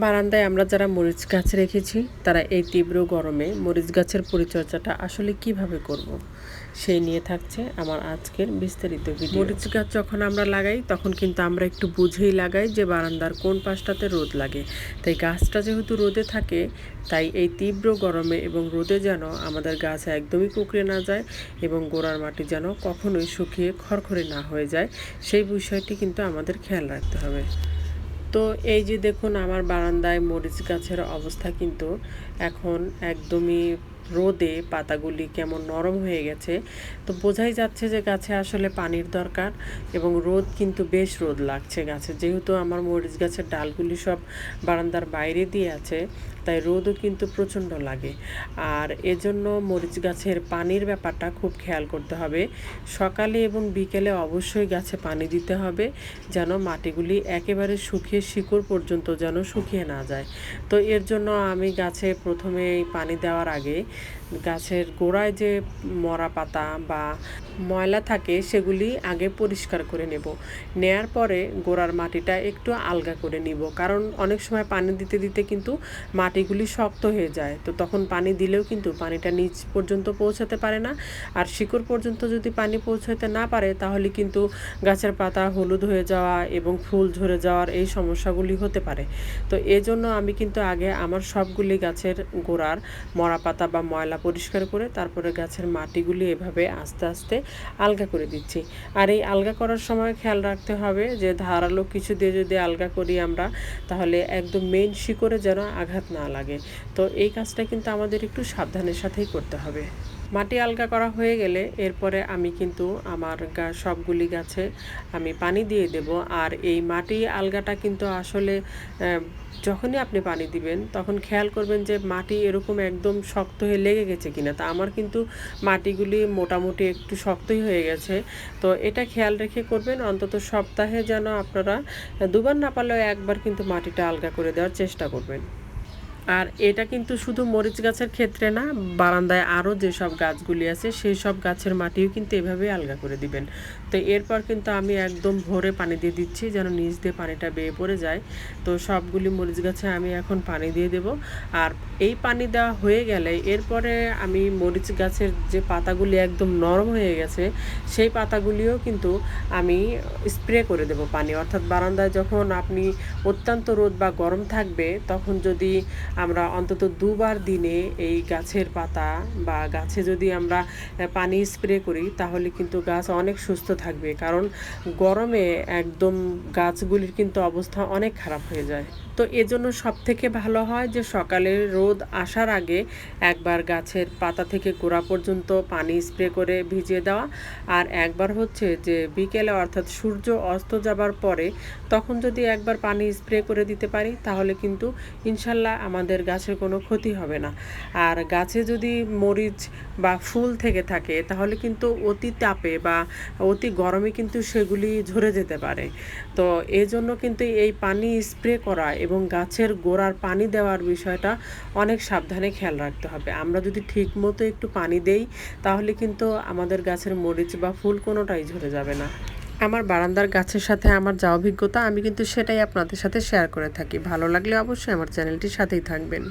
বারান্দায় আমরা যারা মরিচ গাছ রেখেছি, তারা এই তীব্র গরমে মরিচ গাছের পরিচর্যাটা আসলে কীভাবে করব। সেই নিয়ে থাকছে আমার আজকের বিস্তারিত ভিডিও মরিচ গাছ যখন আমরা লাগাই, তখন কিন্তু আমরা একটু বুঝেই লাগাই যে বারান্দার কোন পাশটাতে রোদ লাগে তাই গাছটা যেহেতু রোদে থাকে, তাই এই তীব্র গরমে এবং রোদে যেন আমাদের গাছ একদমই কুকড়ে না যায় এবং গোড়ার মাটি যেন কখনোই শুকিয়ে খড়খড়ে না হয়ে যায়, সেই বিষয়টি কিন্তু আমাদের খেয়াল রাখতে হবে তো এই যে দেখুন, আমার বারান্দায় মরিচ গাছের অবস্থা কিন্তু এখন একদমই রোদে, পাতাগুলি কেমন নরম হয়ে গেছে। তো বোঝাই যাচ্ছে যে গাছে আসলে পানির দরকার এবং রোদ কিন্তু বেশ রোদ লাগছে গাছে। যেহেতু আমার মরিচ গাছের ডালগুলি সব বারান্দার বাইরে দিয়ে আছে তাই রোদও কিন্তু প্রচণ্ড লাগে। আর এজন্য মরিচ গাছের পানির ব্যাপারটা খুব খেয়াল করতে হবে। সকালে এবং বিকেলে অবশ্যই গাছে পানি দিতে হবে, যেন মাটিগুলি একেবারে শুকিয়ে শিকড় পর্যন্ত যেন শুকিয়ে না যায়। তো এর জন্য আমি গাছে প্রথমে পানি দেওয়ার আগে গাছের গোড়ায় যে মরা পাতা বা ময়লা থাকে, সেগুলি আগে পরিষ্কার করে নেব। নেয়ার পরে গোড়ার মাটিটা একটু আলগা করে নিব। কারণ অনেক সময় পানি দিতে দিতে কিন্তু মাটিগুলি শক্ত হয়ে যায়। তো তখন পানি দিলেও কিন্তু পানিটা নিচ পর্যন্ত পৌঁছাতে পারে না। আর শিকড় পর্যন্ত যদি পানি পৌঁছাতে না পারে, তাহলে কিন্তু গাছের পাতা হলুদ হয়ে যাওয়া এবং ফুল ঝরে যাওয়ার এই সমস্যাগুলি হতে পারে। তো এজন্য আমি কিন্তু আগে আমার সবগুলি গাছের গোড়ার মরা পাতা বা ময়লা পরিষ্কার করে, তারপরে গাছের মাটিগুলি এভাবে আস্তে আস্তে আলগা করে দিচ্ছি। আর এই আলগা করার সময় খেয়াল রাখতে হবে যে ধারালো কিছু দিয়ে যদি আলগা করি আমরা, তাহলে একদম মেন শিকড়ে যেন আঘাত না লাগে। তো এই কাজটা কিন্তু আমাদের একটু সাবধানের সাথেই করতে হবে। মাটি আলগা করা হয়ে গেলে এরপরে আমি কিন্তু আমার সবগুলি গাছে আমি পানি দিয়ে দেব। আর এই মাটি আলগাটা কিন্তু আসলে যখনই আপনি পানি দিবেন, তখন খেয়াল করবেন যে মাটি এরকম একদম শক্ত হয়ে লেগে গেছে কিনা। তা আমার কিন্তু মাটিগুলি মোটামুটি একটু শক্তই হয়ে গেছে। তো এটা খেয়াল রেখে করবেন, অন্তত সপ্তাহে যেন আপনারা দুবার না পারলেও একবার কিন্তু মাটিটা আলগা করে দেওয়ার চেষ্টা করবেন। আর এটা কিন্তু শুধু মরিচ গাছের ক্ষেত্রে না, বারান্দায় আরও যেসব গাছগুলি আছে সেই সব গাছের মাটিও কিন্তু এভাবে আলগা করে দিবেন। তো এরপর কিন্তু আমি একদম ভোরে পানি দিয়ে দিচ্ছি যেন নিচ দিয়ে পানিটা বেয়ে পড়ে যায়। তো সবগুলি মরিচ গাছে আমি এখন পানি দিয়ে দেব। আর এই পানি দেওয়া হয়ে গেলে এরপরে আমি মরিচ গাছের যে পাতাগুলি একদম নরম হয়ে গেছে, সেই পাতাগুলিও কিন্তু আমি স্প্রে করে দেব পানি। অর্থাৎ বারান্দায় যখন আপনি অত্যন্ত রোদ বা গরম থাকবে, তখন যদি আমরা অন্তত দুবার দিনে এই গাছের পাতা বা গাছে যদি আমরা পানি স্প্রে করি, তাহলে কিন্তু গাছ অনেক সুস্থ থাকবে। কারণ গরমে একদম গাছগুলির কিন্তু অবস্থা অনেক খারাপ হয়ে যায়। তো এজন্য সব থেকে ভালো হয় যে সকালে রোদ আসার আগে একবার গাছের পাতা থেকে গোড়া পর্যন্ত পানি স্প্রে করে ভিজিয়ে দেওয়া। আর একবার হচ্ছে যে বিকেলে অর্থাৎ সূর্য অস্ত যাবার পরে, তখন যদি একবার পানি স্প্রে করে দিতে পারি, তাহলে কিন্তু ইনশাল্লাহ আমাদের গাছের কোনো ক্ষতি হবে না। আর গাছে যদি মরিচ বা ফুল থেকে থাকে, তাহলে কিন্তু অতি তাপে বা অতি গরমে কিন্তু সেগুলি ঝরে যেতে পারে। তো এই জন্য কিন্তু এই পানি স্প্রে করা এবং গাছের গোড়ার পানি দেওয়ার বিষয়টা অনেক সাবধানে খেয়াল রাখতে হবে। আমরা যদি ঠিক মতো একটু পানি দেই, তাহলে কিন্তু আমাদের গাছের মরিচ বা ফুল কোনোটাই ঝরে যাবে না। আমার বারান্দার গাছের সাথে আমার যা অভিজ্ঞতা, আমি কিন্তু সেটাই আপনাদের সাথে শেয়ার করে থাকি। ভালো লাগলে অবশ্যই আমার চ্যানেলটির সাথেই থাকবেন।